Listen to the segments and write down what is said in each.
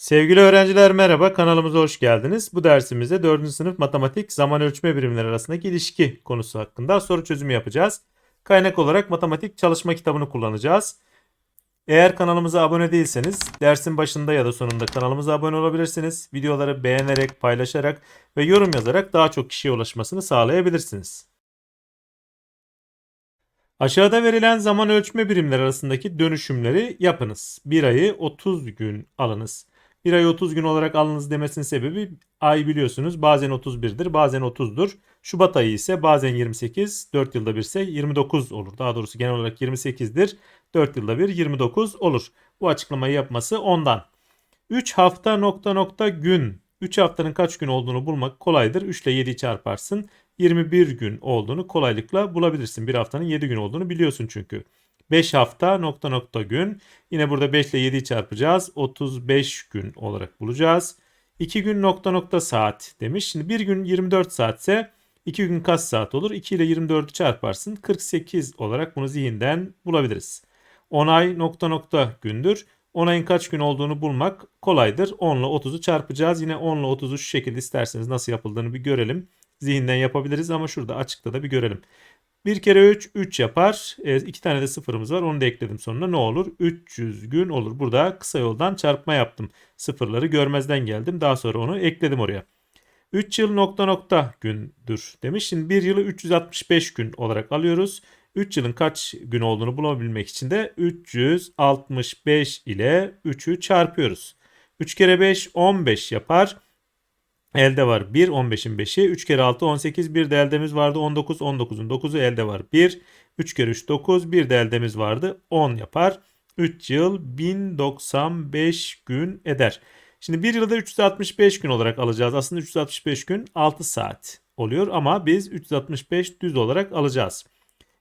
Sevgili öğrenciler merhaba, kanalımıza hoş geldiniz. Bu dersimizde 4. sınıf matematik zaman ölçme birimleri arasındaki ilişki konusu hakkında soru çözümü yapacağız. Kaynak olarak matematik çalışma kitabını kullanacağız. Eğer kanalımıza abone değilseniz dersin başında ya da sonunda kanalımıza abone olabilirsiniz. Videoları beğenerek, paylaşarak ve yorum yazarak daha çok kişiye ulaşmasını sağlayabilirsiniz. Aşağıda verilen zaman ölçme birimleri arasındaki dönüşümleri yapınız. Bir ayı 30 gün alınız. Bir ay 30 gün olarak alınız demesinin sebebi ay biliyorsunuz bazen 31'dir bazen 30'dur. Şubat ayı ise bazen 28, 4 yılda bir ise 29 olur. Daha doğrusu genel olarak 28'dir. 4 yılda bir 29 olur. Bu açıklamayı yapması ondan. 3 hafta nokta nokta gün. 3 haftanın kaç gün olduğunu bulmak kolaydır. 3 ile 7'yi çarparsın. 21 gün olduğunu kolaylıkla bulabilirsin. Bir haftanın 7 gün olduğunu biliyorsun çünkü. 5 hafta nokta nokta gün. Yine burada 5 ile 7'yi çarpacağız. 35 gün olarak bulacağız. 2 gün nokta nokta saat demiş. Şimdi bir gün 24 saatse 2 gün kaç saat olur? 2 ile 24'ü çarparsın. 48 olarak bunu zihinden bulabiliriz. 10 ay nokta nokta gündür. 10 ayın kaç gün olduğunu bulmak kolaydır. 10 ile 30'u çarpacağız. Yine 10 ile 30'u şu şekilde isterseniz nasıl yapıldığını bir görelim. Zihinden yapabiliriz ama şurada açıkta da bir görelim. 1 kere 3 3 yapar. 2 tane de sıfırımız var. Onu da ekledim sonuna. Ne olur? 300 gün olur. Burada kısa yoldan çarpma yaptım. Sıfırları görmezden geldim. Daha sonra onu ekledim oraya. 3 yıl nokta nokta gündür demiş. Şimdi 1 yılı 365 gün olarak alıyoruz. 3 yılın kaç gün olduğunu bulabilmek için de 365 ile 3'ü çarpıyoruz. 3 kere 5 15 yapar. Elde var 1, 15'in 5'i. 3 kere 6, 18. Bir de eldemiz vardı 19, 19'un 9'u elde var 1. 3 kere 3, 9. Bir de eldemiz vardı 10 yapar. 3 yıl 1095 gün eder. Şimdi 1 yılda 365 gün olarak alacağız. Aslında 365 gün 6 saat oluyor ama biz 365 düz olarak alacağız.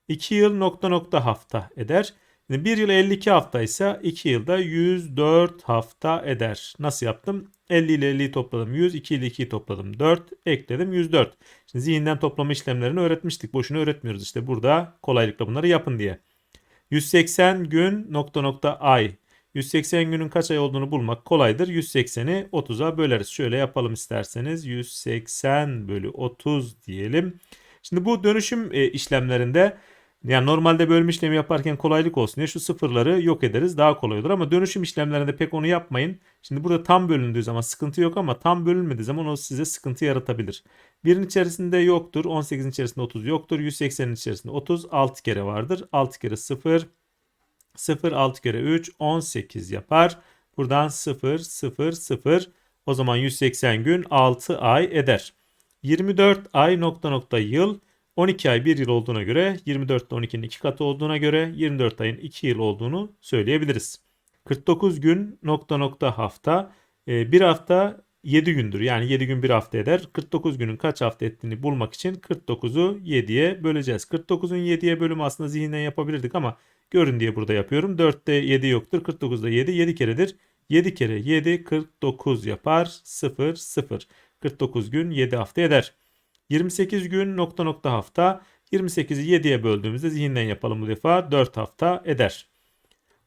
2 yıl nokta nokta hafta eder. Şimdi 1 yıl 52 hafta ise 2 yılda 104 hafta eder. Nasıl yaptım? 50 ile 50'yi topladım 100, 2 ile 2'yi topladım 4, ekledim 104. Şimdi zihinden toplama işlemlerini öğretmiştik. Boşuna öğretmiyoruz işte burada kolaylıkla bunları yapın diye. 180 gün nokta nokta ay. 180 günün kaç ay olduğunu bulmak kolaydır. 180'i 30'a böleriz. Şöyle yapalım isterseniz. 180 bölü 30 diyelim. Şimdi bu dönüşüm e, işlemlerinde yani normalde bölme işlemi yaparken kolaylık olsun diye şu sıfırları yok ederiz daha kolay olur ama dönüşüm işlemlerinde pek onu yapmayın. Şimdi burada tam bölündüğü zaman sıkıntı yok ama tam bölünmediği zaman o size sıkıntı yaratabilir. Birin içerisinde yoktur 18'in içerisinde 30 yoktur 180'in içerisinde 30 6 kere vardır 6 kere 0 0 6 kere 3 18 yapar. Buradan 0 0 0 o zaman 180 gün 6 ay eder. 24 ay nokta nokta yıl 12 ay 1 yıl olduğuna göre 24 ile 12'nin 2 katı olduğuna göre 24 ayın 2 yıl olduğunu söyleyebiliriz. 49 gün nokta nokta hafta e, bir hafta 7 gündür yani 7 gün bir hafta eder. 49 günün kaç hafta ettiğini bulmak için 49'u 7'ye böleceğiz. 49'un 7'ye bölümü aslında zihinden yapabilirdik ama görün diye burada yapıyorum. 4'te 7 yoktur 49'da 7 7 keredir. 7 kere 7 49 yapar 0 0 49 gün 7 hafta eder. 28 gün nokta nokta hafta. 28'i 7'ye böldüğümüzde zihinden yapalım bu defa 4 hafta eder.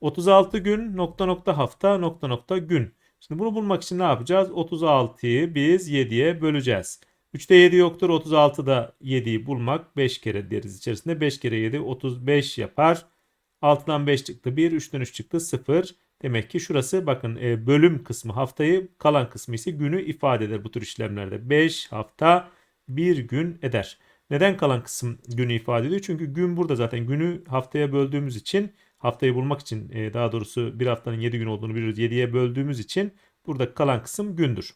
36 gün nokta nokta hafta nokta nokta gün. Şimdi bunu bulmak için ne yapacağız? 36'yı biz 7'ye böleceğiz. 3'te 7 yoktur. 36'da 7'yi bulmak 5 kere deriz içerisinde. 5 kere 7 35 yapar. 6'dan 5 çıktı 1. 3'ten 3 çıktı 0. Demek ki şurası bakın e, bölüm kısmı haftayı kalan kısmı ise günü ifade eder bu tür işlemlerde. 5 hafta bir gün eder. Neden kalan kısım günü ifade ediyor? Çünkü gün burada zaten günü haftaya böldüğümüz için haftayı bulmak için e, daha doğrusu bir haftanın 7 gün olduğunu biliyoruz. 7'ye böldüğümüz için burada kalan kısım gündür.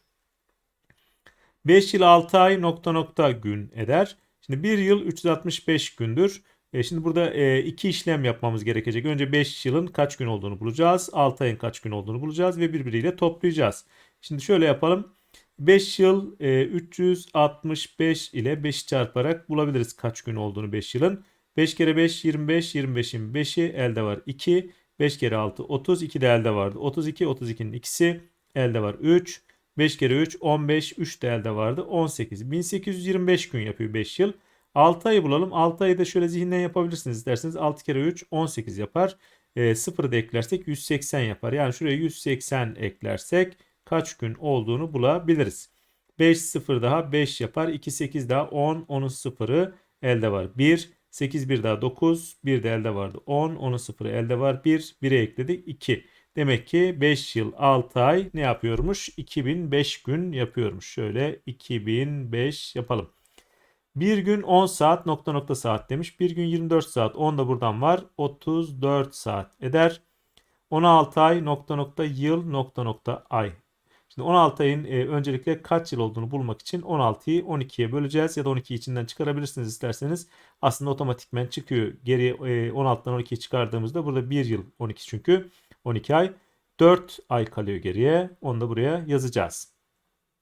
5 yıl 6 ay nokta nokta gün eder. Şimdi 1 yıl 365 gündür. E şimdi burada e, iki işlem yapmamız gerekecek. Önce 5 yılın kaç gün olduğunu bulacağız. 6 ayın kaç gün olduğunu bulacağız ve birbiriyle toplayacağız. Şimdi şöyle yapalım. 5 yıl e, 365 ile 5'i çarparak bulabiliriz kaç gün olduğunu 5 yılın. 5 kere 5 25, 25'in 5'i elde var 2. 5 kere 6 30, 2 de elde vardı. 32, 32'nin ikisi elde var 3. 5 kere 3 15, 3 de elde vardı 18. 1825 gün yapıyor 5 yıl. 6 ayı bulalım. 6 ayı da şöyle zihinden yapabilirsiniz isterseniz. 6 kere 3 18 yapar. E, 0'ı da eklersek 180 yapar. Yani şuraya 180 eklersek kaç gün olduğunu bulabiliriz. 5 0 daha 5 yapar. 2 8 daha 10. 10'un sıfırı elde var. 1 8 1 daha 9. 1 de elde vardı. 10. 10'un sıfırı elde var. 1 1'e ekledik 2. Demek ki 5 yıl 6 ay ne yapıyormuş? 2005 gün yapıyormuş. Şöyle 2005 yapalım. Bir gün 10 saat nokta nokta saat demiş. Bir gün 24 saat 10 da buradan var. 34 saat eder. 16 ay nokta nokta yıl nokta nokta ay. Şimdi 16 ayın e, öncelikle kaç yıl olduğunu bulmak için 16'yı 12'ye böleceğiz ya da 12'yi içinden çıkarabilirsiniz isterseniz. Aslında otomatikmen çıkıyor. Geri e, 16'dan 12'yi çıkardığımızda burada 1 yıl 12 çünkü 12 ay 4 ay kalıyor geriye. Onu da buraya yazacağız.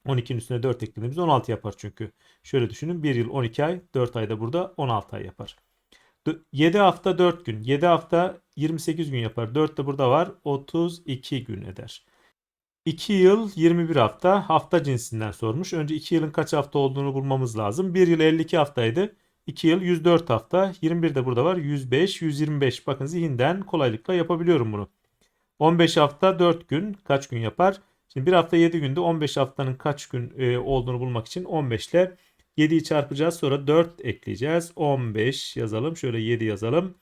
12'nin üstüne 4 eklediğimizde 16 yapar çünkü. Şöyle düşünün 1 yıl 12 ay 4 ayda burada 16 ay yapar. 7 hafta 4 gün. 7 hafta 28 gün yapar. 4 de burada var. 32 gün eder. 2 yıl 21 hafta hafta cinsinden sormuş. Önce 2 yılın kaç hafta olduğunu bulmamız lazım. 1 yıl 52 haftaydı. 2 yıl 104 hafta. 21 de burada var. 105, 125. Bakın zihinden kolaylıkla yapabiliyorum bunu. 15 hafta 4 gün kaç gün yapar? Şimdi bir hafta 7 günde 15 haftanın kaç gün e, olduğunu bulmak için 15 ile 7'yi çarpacağız. Sonra 4 ekleyeceğiz. 15 yazalım. Şöyle 7 yazalım.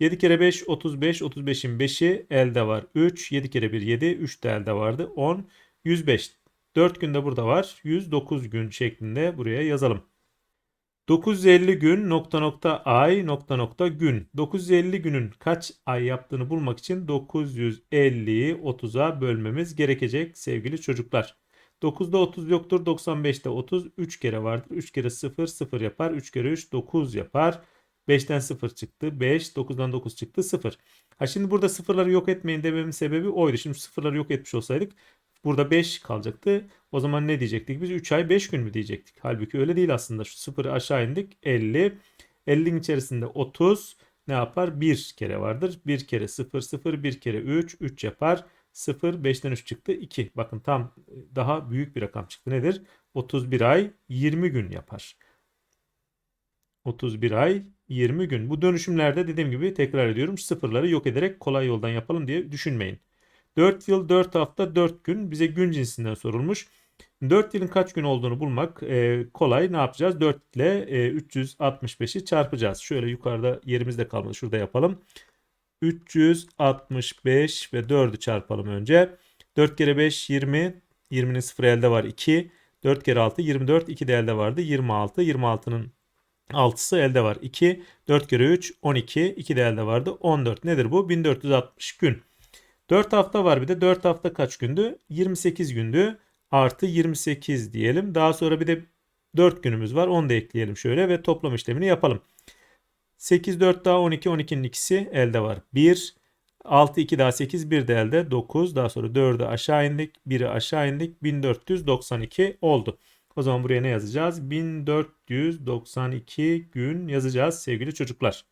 7 kere 5 35. 35'in 5'i elde var. 3. 7 kere 1 7. 3 de elde vardı. 10. 105. 4 günde burada var. 109 gün şeklinde buraya yazalım. 950 gün nokta nokta ay nokta nokta gün. 950 günün kaç ay yaptığını bulmak için 950'yi 30'a bölmemiz gerekecek sevgili çocuklar. 9'da 30 yoktur. 95'te 30 3 kere vardır. 3 kere 0 0 yapar. 3 kere 3 9 yapar. 5'ten 0 çıktı. 5 9'dan 9 çıktı 0. Ha şimdi burada sıfırları yok etmeyin dememin sebebi oydu. Şimdi sıfırları yok etmiş olsaydık burada 5 kalacaktı. O zaman ne diyecektik? Biz 3 ay 5 gün mü diyecektik? Halbuki öyle değil aslında. Şu sıfırı aşağı indik 50. 50'nin içerisinde 30 ne yapar? 1 kere vardır. 1 kere 0 0 1 kere 3 3 yapar. 0 5'ten 3 çıktı 2. Bakın tam daha büyük bir rakam çıktı. Nedir? 31 ay 20 gün yapar. 31 ay 20 gün. Bu dönüşümlerde dediğim gibi tekrar ediyorum sıfırları yok ederek kolay yoldan yapalım diye düşünmeyin. 4 yıl 4 hafta 4 gün bize gün cinsinden sorulmuş. 4 yılın kaç gün olduğunu bulmak e, kolay. Ne yapacağız? 4 ile e, 365'i çarpacağız. Şöyle yukarıda yerimizde kalmadı. Şurada yapalım. 365 ve 4'ü çarpalım önce. 4 kere 5 20. 20'nin sıfır elde var 2. 4 kere 6 24. 2 de elde vardı. 26. 26'nın 6'sı elde var 2. 4 kere 3 12. 2 de elde vardı 14. Nedir bu? 1460 gün. 4 hafta var bir de 4 hafta kaç gündü? 28 gündü. Artı 28 diyelim. Daha sonra bir de 4 günümüz var. Onu da ekleyelim şöyle ve toplam işlemini yapalım. 8 4 daha 12 12'nin ikisi elde var. 1 6 2 daha 8 1 de elde 9 daha sonra 4'ü aşağı indik 1'i aşağı indik 1492 oldu. O zaman buraya ne yazacağız? 1492 gün yazacağız sevgili çocuklar.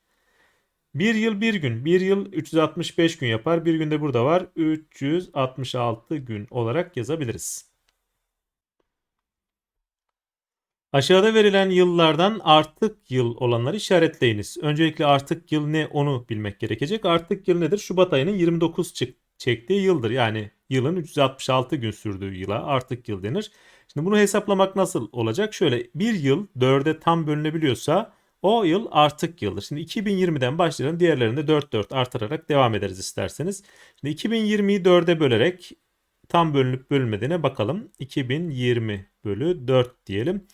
Bir yıl bir gün. Bir yıl 365 gün yapar. Bir günde burada var. 366 gün olarak yazabiliriz. Aşağıda verilen yıllardan artık yıl olanları işaretleyiniz. Öncelikle artık yıl ne onu bilmek gerekecek. Artık yıl nedir? Şubat ayının 29 çık çektiği yıldır. Yani yılın 366 gün sürdüğü yıla artık yıl denir. Şimdi bunu hesaplamak nasıl olacak? Şöyle bir yıl 4'e tam bölünebiliyorsa o yıl artık yıldır. Şimdi 2020'den başlayalım. Diğerlerinde 4 4 artırarak devam ederiz isterseniz. Şimdi 2020'yi 4'e bölerek tam bölünüp bölünmediğine bakalım. 2020 bölü 4 diyelim.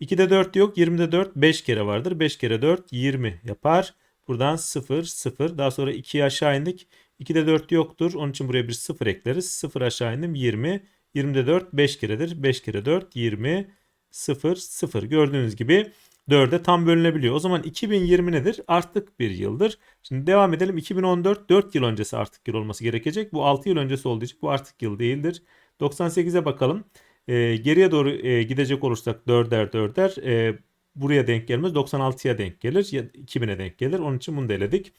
2'de 4 yok. 20'de 4 5 kere vardır. 5 kere 4 20 yapar. Buradan 0 0. Daha sonra 2'yi aşağı indik. 2'de 4 yoktur. Onun için buraya bir 0 ekleriz. 0 aşağı indim 20. 20'de 4 5 keredir. 5 kere 4 20 0 0. Gördüğünüz gibi 4'e tam bölünebiliyor. O zaman 2020 nedir? Artık bir yıldır. Şimdi devam edelim. 2014 4 yıl öncesi artık yıl olması gerekecek. Bu 6 yıl öncesi olduğu için bu artık yıl değildir. 98'e bakalım. E, geriye doğru e, gidecek olursak 4'er 4'er e, buraya denk gelmez. 96'ya denk gelir. Ya 2000'e denk gelir. Onun için bunu da eledik.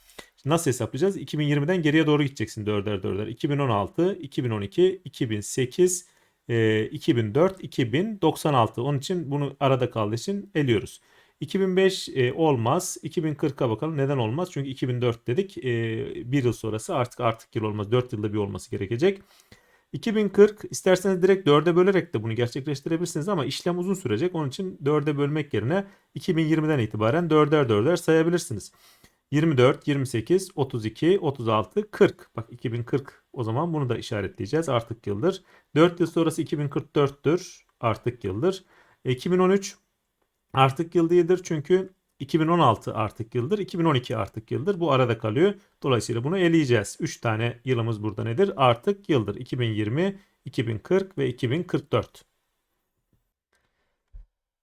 Nasıl hesaplayacağız? 2020'den geriye doğru gideceksin 4'er 4'er. 2016, 2012, 2008, e, 2004, 2096. Onun için bunu arada kaldığı için eliyoruz. 2005 e, olmaz. 2040'a bakalım. Neden olmaz? Çünkü 2004 dedik. E, bir yıl sonrası artık artık yıl olmaz. 4 yılda bir olması gerekecek. 2040 isterseniz direkt 4'e bölerek de bunu gerçekleştirebilirsiniz ama işlem uzun sürecek. Onun için 4'e bölmek yerine 2020'den itibaren 4'er 4'er sayabilirsiniz. 24, 28, 32, 36, 40. Bak 2040 o zaman bunu da işaretleyeceğiz. Artık yıldır. 4 yıl sonrası 2044'tür. Artık yıldır. E, 2013 artık yıl değildir çünkü 2016 artık yıldır, 2012 artık yıldır. Bu arada kalıyor. Dolayısıyla bunu eleyeceğiz. 3 tane yılımız burada nedir? Artık yıldır. 2020, 2040 ve 2044.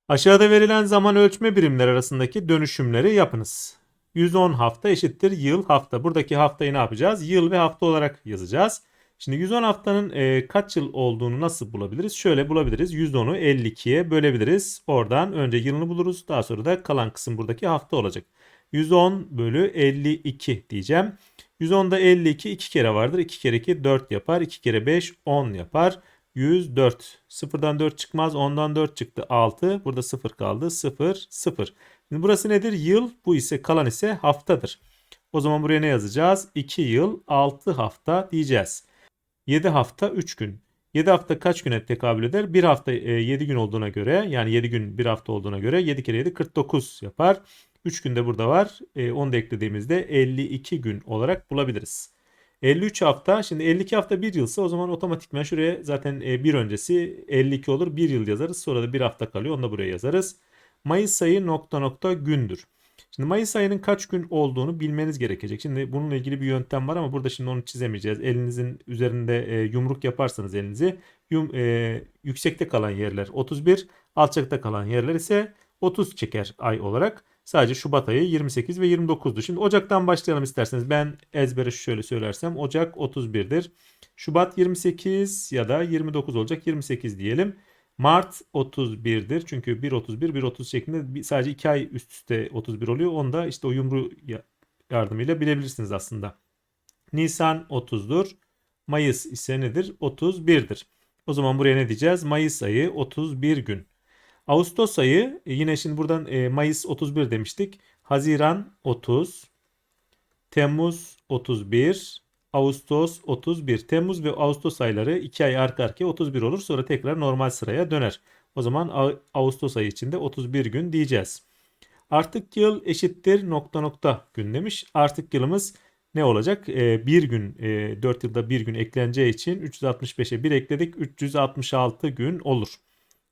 Aşağıda verilen zaman ölçme birimleri arasındaki dönüşümleri yapınız. 110 hafta eşittir yıl hafta. Buradaki haftayı ne yapacağız? Yıl ve hafta olarak yazacağız. Şimdi 110 haftanın e, kaç yıl olduğunu nasıl bulabiliriz? Şöyle bulabiliriz. 110'u 52'ye bölebiliriz. Oradan önce yılını buluruz. Daha sonra da kalan kısım buradaki hafta olacak. 110 bölü 52 diyeceğim. 110'da 52 2 kere vardır. 2 kere 2 4 yapar. 2 kere 5 10 yapar. 104. 0'dan 4 çıkmaz. 10'dan 4 çıktı 6. Burada 0 kaldı. 0 0. Şimdi burası nedir? Yıl. Bu ise kalan ise haftadır. O zaman buraya ne yazacağız? 2 yıl 6 hafta diyeceğiz. 7 hafta 3 gün. 7 hafta kaç güne tekabül eder? 1 hafta 7 gün olduğuna göre yani 7 gün 1 hafta olduğuna göre 7 kere 7 49 yapar. 3 günde burada var. E, onu da eklediğimizde 52 gün olarak bulabiliriz. 53 hafta şimdi 52 hafta 1 yılsa o zaman otomatikman şuraya zaten e, bir öncesi 52 olur 1 yıl yazarız. Sonra da 1 hafta kalıyor onu da buraya yazarız. Mayıs ayı nokta nokta gündür. Şimdi Mayıs ayının kaç gün olduğunu bilmeniz gerekecek. Şimdi bununla ilgili bir yöntem var ama burada şimdi onu çizemeyeceğiz. Elinizin üzerinde e, yumruk yaparsanız elinizi yum, e, yüksekte kalan yerler 31, alçakta kalan yerler ise 30 çeker ay olarak. Sadece Şubat ayı 28 ve 29'du. Şimdi Ocak'tan başlayalım isterseniz. Ben ezbere şöyle söylersem Ocak 31'dir. Şubat 28 ya da 29 olacak. 28 diyelim. Mart 31'dir. Çünkü 1.31 1.30 şeklinde sadece 2 ay üst üste 31 oluyor. Onu da işte o yumru yardımıyla bilebilirsiniz aslında. Nisan 30'dur. Mayıs ise nedir? 31'dir. O zaman buraya ne diyeceğiz? Mayıs ayı 31 gün. Ağustos ayı e, yine şimdi buradan e, Mayıs 31 demiştik. Haziran 30. Temmuz 31. Ağustos 31. Temmuz ve Ağustos ayları 2 ay arka arkaya 31 olur. Sonra tekrar normal sıraya döner. O zaman Ağustos ayı içinde 31 gün diyeceğiz. Artık yıl eşittir nokta nokta gün demiş. Artık yılımız ne olacak? E, bir gün e, 4 yılda bir gün ekleneceği için 365'e 1 ekledik. 366 gün olur.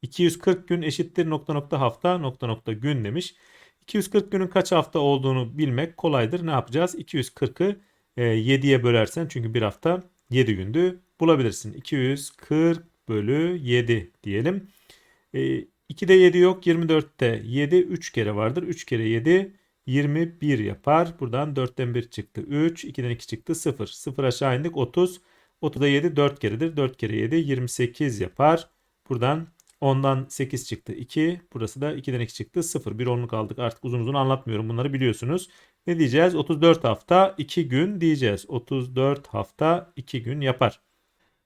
240 gün eşittir nokta nokta hafta nokta nokta gün demiş. 240 günün kaç hafta olduğunu bilmek kolaydır. Ne yapacağız? 240'ı e, 7'ye bölersen çünkü bir hafta 7 gündü bulabilirsin. 240 bölü 7 diyelim. E, 2'de 7 yok. 24'te 7 3 kere vardır. 3 kere 7 21 yapar. Buradan 4'ten 1 çıktı. 3. 2'den 2 çıktı. 0. 0 aşağı indik. 30. 30'da 7 4 keredir. 4 kere 7 28 yapar. Buradan 10'dan 8 çıktı 2. Burası da 2'den 2 çıktı 0. Bir onluk aldık artık uzun uzun anlatmıyorum bunları biliyorsunuz. Ne diyeceğiz? 34 hafta 2 gün diyeceğiz. 34 hafta 2 gün yapar.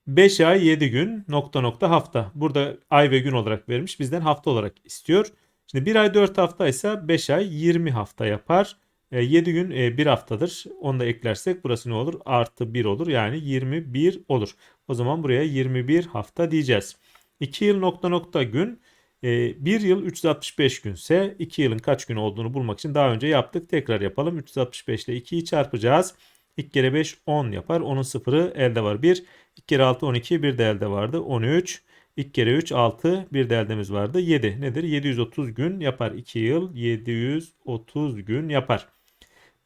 5 ay 7 gün nokta nokta hafta. Burada ay ve gün olarak vermiş bizden hafta olarak istiyor. Şimdi 1 ay 4 hafta ise 5 ay 20 hafta yapar. 7 gün 1 haftadır. Onu da eklersek burası ne olur? Artı 1 olur. Yani 21 olur. O zaman buraya 21 hafta diyeceğiz. 2 yıl nokta nokta gün. 1 e, yıl 365 günse 2 yılın kaç gün olduğunu bulmak için daha önce yaptık. Tekrar yapalım. 365 ile 2'yi çarpacağız. 2 kere 5 10 yapar. Onun sıfırı elde var. 1. 2 kere 6 12. Bir de elde vardı. 13. 2 kere 3 6. Bir de eldemiz vardı. 7. Nedir? 730 gün yapar. 2 yıl 730 gün yapar.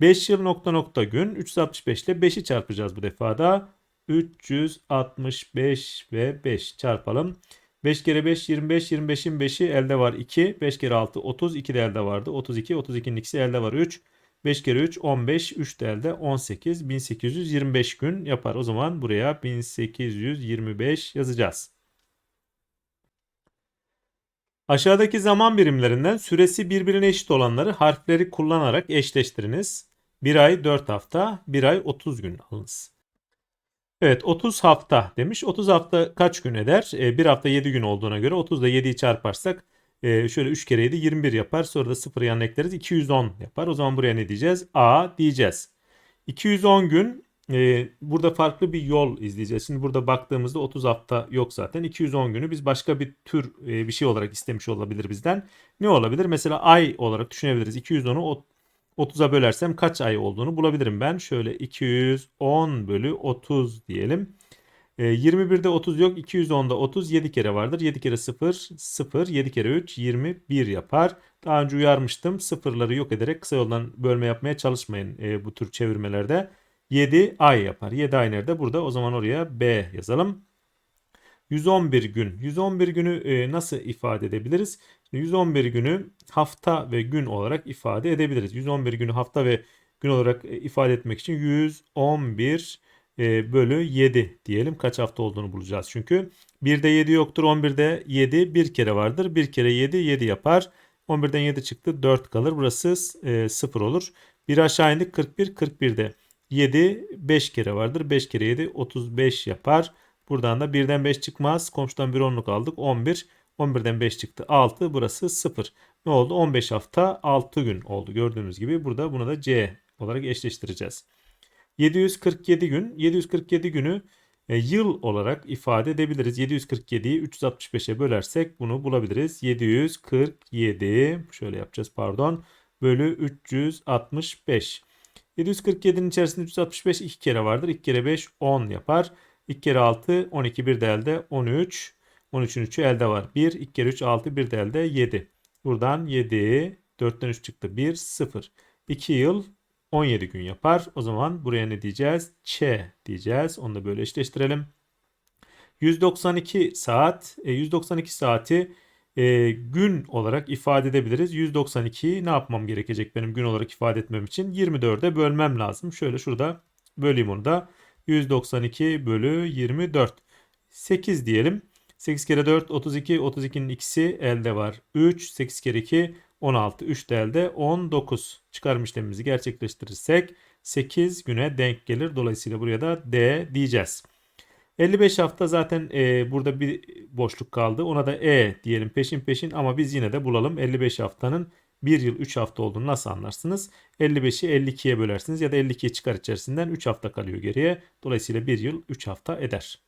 5 yıl nokta nokta gün. 365 ile 5'i çarpacağız bu defada. 365 ve 5 çarpalım. 5 kere 5 25 25'in 5'i elde var 2. 5 kere 6 30 2 de elde vardı. 32 32'nin ikisi elde var 3. 5 kere 3 15 3 de elde 18 1825 gün yapar. O zaman buraya 1825 yazacağız. Aşağıdaki zaman birimlerinden süresi birbirine eşit olanları harfleri kullanarak eşleştiriniz. 1 ay 4 hafta, 1 ay 30 gün alınız. Evet 30 hafta demiş. 30 hafta kaç gün eder? E, bir hafta 7 gün olduğuna göre 30 da 7'yi çarparsak e, şöyle 3 kere 7 21 yapar. Sonra da 0 yanına ekleriz 210 yapar. O zaman buraya ne diyeceğiz? A diyeceğiz. 210 gün e, burada farklı bir yol izleyeceğiz. Şimdi burada baktığımızda 30 hafta yok zaten. 210 günü biz başka bir tür e, bir şey olarak istemiş olabilir bizden. Ne olabilir? Mesela ay olarak düşünebiliriz. 210'u ot- 30'a bölersem kaç ay olduğunu bulabilirim ben. Şöyle 210 bölü 30 diyelim. E, 21'de 30 yok. 210'da 30 7 kere vardır. 7 kere 0 0 7 kere 3 21 yapar. Daha önce uyarmıştım. Sıfırları yok ederek kısa yoldan bölme yapmaya çalışmayın e, bu tür çevirmelerde. 7 ay yapar. 7 ay nerede? Burada. O zaman oraya B yazalım. 111 gün. 111 günü e, nasıl ifade edebiliriz? 111 günü hafta ve gün olarak ifade edebiliriz. 111 günü hafta ve gün olarak e, ifade etmek için 111 e, bölü 7 diyelim. Kaç hafta olduğunu bulacağız çünkü. 1'de 7 yoktur. 11'de 7 bir kere vardır. 1 kere 7 7 yapar. 11'den 7 çıktı 4 kalır. Burası e, 0 olur. Bir aşağı indik 41 41'de 7 5 kere vardır. 5 kere 7 35 yapar. Buradan da 1'den 5 çıkmaz. Komşudan bir onluk aldık. 11. 11'den 5 çıktı. 6. Burası 0. Ne oldu? 15 hafta 6 gün oldu. Gördüğünüz gibi burada bunu da C olarak eşleştireceğiz. 747 gün. 747 günü e, yıl olarak ifade edebiliriz. 747'yi 365'e bölersek bunu bulabiliriz. 747 şöyle yapacağız pardon. Bölü 365. 747'nin içerisinde 365 2 kere vardır. 2 kere 5 10 yapar. 2 kere 6 12 bir de elde 13. 13'ün 3'ü elde var. 1 2 kere 3 6 bir de elde 7. Buradan 7 4'ten 3 çıktı 1 0. 2 yıl 17 gün yapar. O zaman buraya ne diyeceğiz? Ç diyeceğiz. Onu da böyle eşleştirelim. 192 saat. E, 192 saati e, gün olarak ifade edebiliriz. 192'yi ne yapmam gerekecek benim gün olarak ifade etmem için? 24'e bölmem lazım. Şöyle şurada böleyim onu da. 192 bölü 24. 8 diyelim. 8 kere 4 32. 32'nin ikisi elde var. 3. 8 kere 2 16. 3 de elde 19. Çıkarım işlemimizi gerçekleştirirsek 8 güne denk gelir. Dolayısıyla buraya da D diyeceğiz. 55 hafta zaten e, burada bir boşluk kaldı. Ona da E diyelim peşin peşin ama biz yine de bulalım. 55 haftanın 1 yıl 3 hafta olduğunu nasıl anlarsınız? 55'i 52'ye bölersiniz ya da 52'ye çıkar içerisinden 3 hafta kalıyor geriye. Dolayısıyla 1 yıl 3 hafta eder.